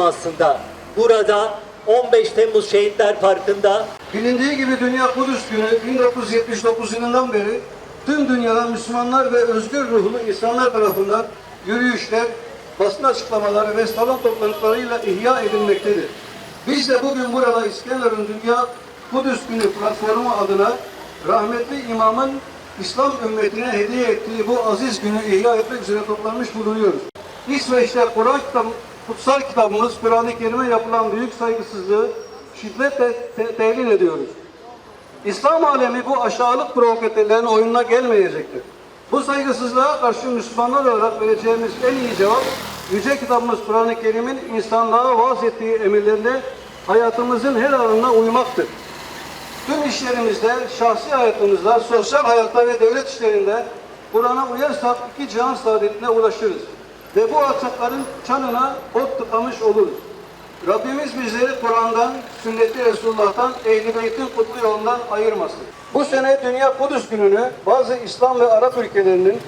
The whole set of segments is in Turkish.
aslında. Burada 15 Temmuz Şehitler Parkı'nda Bilindiği gibi Dünya Kudüs Günü 1979 yılından beri tüm dünyada Müslümanlar ve özgür ruhlu insanlar tarafından yürüyüşler, basın açıklamaları ve salon toplantılarıyla ihya edilmektedir. Biz de bugün burada İskenderun Dünya Kudüs Günü platformu adına rahmetli imamın İslam ümmetine hediye ettiği bu aziz günü ihya etmek üzere toplanmış bulunuyoruz. İsveç'te Kur'an kutsal kitabımız Kur'an-ı Kerim'e yapılan büyük saygısızlığı şiddetle te- telin ediyoruz. İslam alemi bu aşağılık provokatörlerin oyununa gelmeyecektir. Bu saygısızlığa karşı Müslümanlar olarak vereceğimiz en iyi cevap, Yüce Kitabımız Kur'an-ı Kerim'in insanlığa vaaz ettiği emirlerine hayatımızın her alanına uymaktır. Tüm işlerimizde, şahsi hayatımızda, sosyal hayatta ve devlet işlerinde Kur'an'a uyarsak iki cihan saadetine ulaşırız. Ve bu alçakların çanına ot tıkamış oluruz. Rabbimiz bizleri Kur'an'dan, sünnet-i Resulullah'tan, ehl-i beytin kutlu yolundan ayırmasın. Bu sene Dünya Kudüs gününü bazı İslam ve Arap ülkelerinin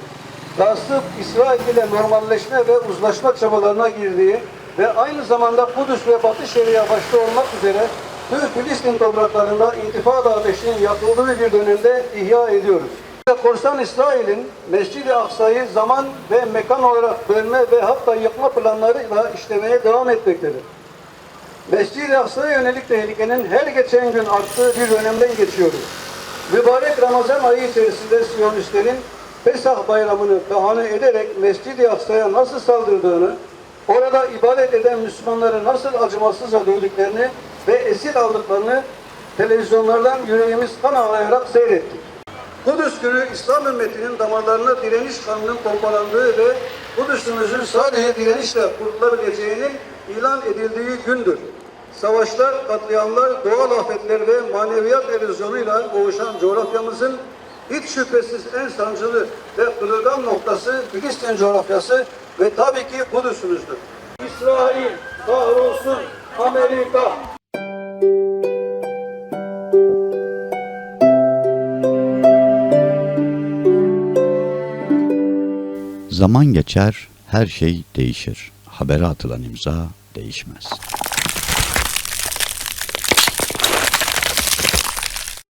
Tasıp, İsrail ile normalleşme ve uzlaşma çabalarına girdiği ve aynı zamanda Kudüs ve Batı Şeria başta olmak üzere tüm Filistin topraklarında intifada ateşinin yakıldığı bir dönemde ihya ediyoruz. Korsan İsrail'in Mescid-i Aksa'yı zaman ve mekan olarak bölme ve hatta yıkma planlarıyla işlemeye devam etmektedir. Mescid-i Aksa'ya yönelik tehlikenin her geçen gün arttığı bir dönemden geçiyoruz. Mübarek Ramazan ayı içerisinde Siyonistlerin Pesah bayramını bahane ederek Mescid-i Aksa'ya nasıl saldırdığını, orada ibadet eden Müslümanları nasıl acımasızca dövdüklerini ve esir aldıklarını televizyonlardan yüreğimiz kan ağlayarak seyrettik. Kudüs günü İslam ümmetinin damarlarına direniş kanının pompalandığı ve Kudüs'ümüzün sadece direnişle kurtulabileceğinin ilan edildiği gündür. Savaşlar, katliamlar, doğal afetler ve maneviyat erozyonuyla boğuşan coğrafyamızın hiç şüphesiz en sancılı ve kırılgan noktası Filistin coğrafyası ve tabii ki Kudüs'ümüzdür. İsrail kahrolsun, Amerika Zaman geçer, her şey değişir. Habere atılan imza değişmez.